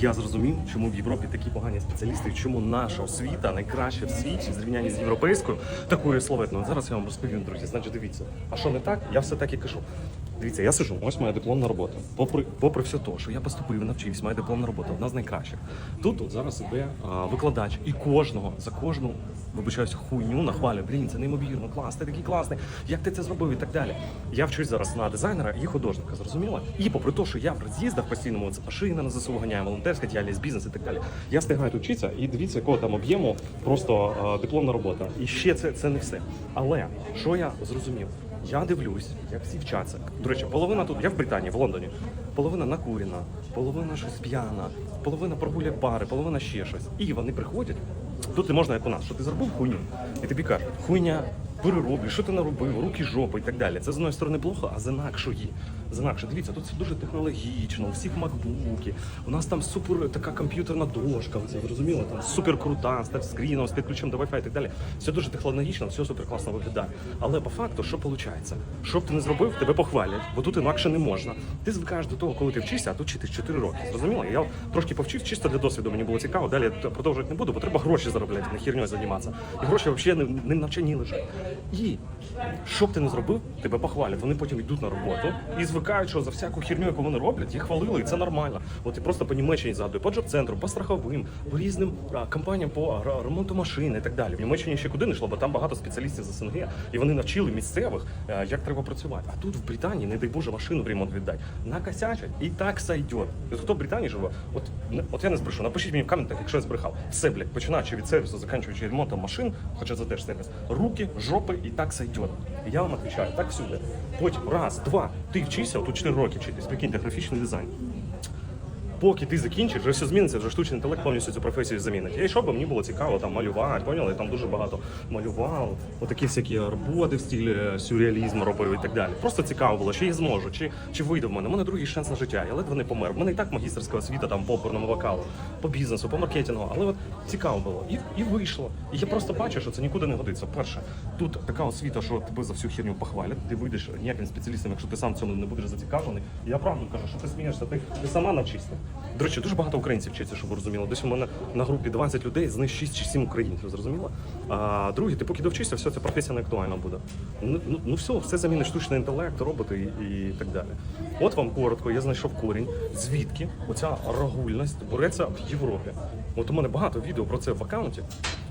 Я зрозумів, чому в Європі такі погані спеціалісти, чому наша освіта найкраща в світі зрівнянні з європейською, такою словетною. Зараз я вам розповім, друзі. Значить, дивіться. А що не так? Я все так і кажу. Дивіться, я сижу, ось моя дипломна робота. Попри, попри все те, що я поступив, навчився, моя дипломна робота, одна з найкращих. Тут от зараз іде викладач, і кожного за кожну, вибачаюся, хуйню нахвалює. Блін, це неймовірно, клас, ти такий класний, як ти це зробив і так далі. Я вчусь зараз на дизайнера і художника, зрозуміло? І попри те, що я в роз'їздах постійному, це машина на ЗСУ ганяє, волонтерська діяльність, бізнес і так далі. Я встигаю тут вчитися, і дивіться, якого там об'єму просто а, дипломна робота. І ще це, це не все. Але що я зрозумів? Я дивлюсь, як всі вчаться. До речі, половина тут, я в Британії, в Лондоні. Половина накурена, половина щось п'яна, половина прогуляє пари, половина ще щось. І вони приходять. Тут не можна, як у нас, що ти зробив хуйню, і тобі кажуть, хуйня, перероблю, що ти наробив, руки, жопи і так далі. Це з одної сторони плохо, а з інакшої. З інакше. Дивіться, тут все дуже технологічно, у всіх макбуки. У нас там супер така комп'ютерна дошка, це зрозуміло, там супер крута, з тачскріном, з підключенням до Wi-Fi і так далі. Все дуже технологічно, все супер класно виглядає. Але по факту, що виходить? Що б ти не зробив, тебе похвалять, бо тут інакше не можна. Ти звикаєш до того, коли ти вчишся, а тут вчитись 4 роки. Зрозуміло? Я трошки повчив, чисто для досвіду мені було цікаво. Далі продовжувати не буду, бо треба гроші заробляти, не херньою займатися. І гроші взагалі не, не навчанні лежать. І що б ти не зробив, тебе похвалять. Вони потім йдуть на роботу і звикають, що за всяку херню, яку вони роблять, їх хвалили, і це нормально. От і просто по Німеччині згадую, по джоб-центру, по страховим, по різним компаніям по ремонту машин і так далі. В Німеччині ще куди не йшло, бо там багато спеціалістів з СНГ, і вони навчили місцевих, е, як треба працювати. А тут в Британії, не дай Боже, машину в ремонт віддать. Накосячать і так сайдет. От хто в Британії живе? От, от я не збрешу, напишіть мені в коментах, якщо я збрехав. Все, блядь, починаючи від сервісу, закінчуючи ремонтом машин, хоча це теж сервіс, руки, жопи і так І я вам відповідаю, так всюди. Потім раз, два, ти вчишся, тут 4 роки вчитись, прикиньте, графічний дизайн. Поки ти закінчиш, вже все зміниться, вже штучний інтелект повністю цю професію замінить. Я йшов, бо мені було цікаво там малювати, поняли? Там дуже багато малював, отакі всякі роботи в стилі сюрреалізму робив і так далі. Просто цікаво було, чи я зможу, чи, чи вийде в мене. У мене другий шанс на життя. Я ледве не помер. У мене і так магістерська освіта там по оперному вокалу, по бізнесу, по маркетингу. Але от цікаво було. І, і вийшло. І я просто бачу, що це нікуди не годиться. Перше, тут така освіта, що тебе за всю херню похвалять. Ти вийдеш ніяким спеціалістом, якщо ти сам цьому не будеш зацікавлений. Я правду кажу, що ти смієшся, ти, ти сама навчишся. До речі, дуже багато українців вчиться, щоб ви розуміли. Десь у мене на групі 20 людей, з них 6 чи 7 українців, зрозуміло? А друге, ти поки довчишся, все, ця професія не актуальна буде. Ну, ну, ну все, все замінить штучний інтелект, роботи і, і так далі. От вам коротко, я знайшов корінь, звідки оця рагульність бореться в Європі. От у мене багато відео про це в аккаунті.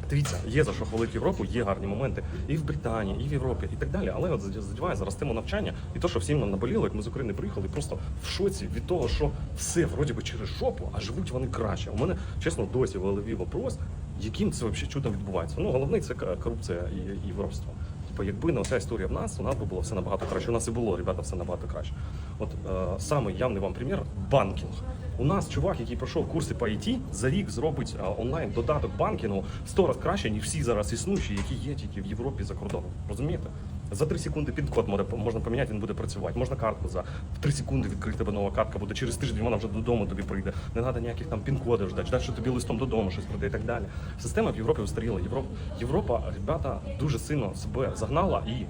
Дивіться, є за що хвалити Європу, є гарні моменти і в Британії, і в Європі, і так далі. Але от задіває зараз тему навчання і то, що всім нам наболіло, як ми з України приїхали, просто в шоці від того, що все вроді би через жопу, а живуть вони краще. У мене чесно досі в голові вопрос, яким це взагалі чудом відбувається. Ну головне це корупція і, і воровство. Типу, якби не оця історія в нас, у нас би було все набагато краще. У нас і було, ребята, все набагато краще. От е, самий явний вам примір банкінг. У нас чувак, який пройшов курси по IT, за рік зробить е, онлайн додаток банкінгу в 100 разів краще, ніж всі зараз існуючі, які є тільки в Європі за кордоном. Розумієте? За 3 секунди пін-код може- можна поміняти, він буде працювати. Можна картку за 3 секунди відкрити тебе нова картка буде. Через тиждень вона вже додому тобі прийде. Не треба ніяких там пін-кодів ждати, ждати, що тобі листом додому щось прийде і так далі. Система в Європі устаріла. Європа, Європа, ребята, дуже сильно себе загнала і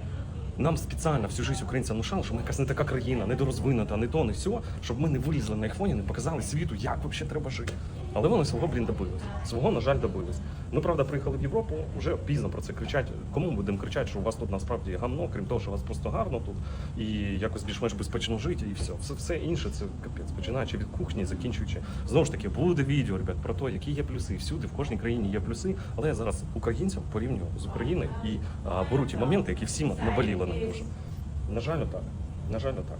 нам спеціально всю життя українцям внушали, що ми якась не така країна, недорозвинута, не то, не все, щоб ми не вилізли на їх фоні, не показали світу, як взагалі треба жити. Але вони свого, блін, добились. Свого, на жаль, добились. Ми, правда, приїхали в Європу, вже пізно про це кричать. Кому ми будемо кричати, що у вас тут насправді гамно, крім того, що у вас просто гарно тут і якось більш-менш безпечно жити, і все. Все, все інше це капець, починаючи від кухні, закінчуючи. Знову ж таки, буде відео, ребят, про те, які є плюси. Всюди, в кожній країні є плюси, але я зараз українців порівнюю з Україною і а, беру ті моменти, які всім наболіли нам дуже. На жаль, так. На жаль, так.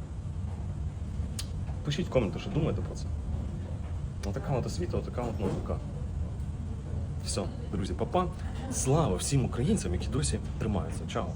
Пишіть в коменти, що думаєте про це. Отака от освіта, отака от наука. Все, друзі, папа. Слава всім українцям, які досі тримаються. Чао.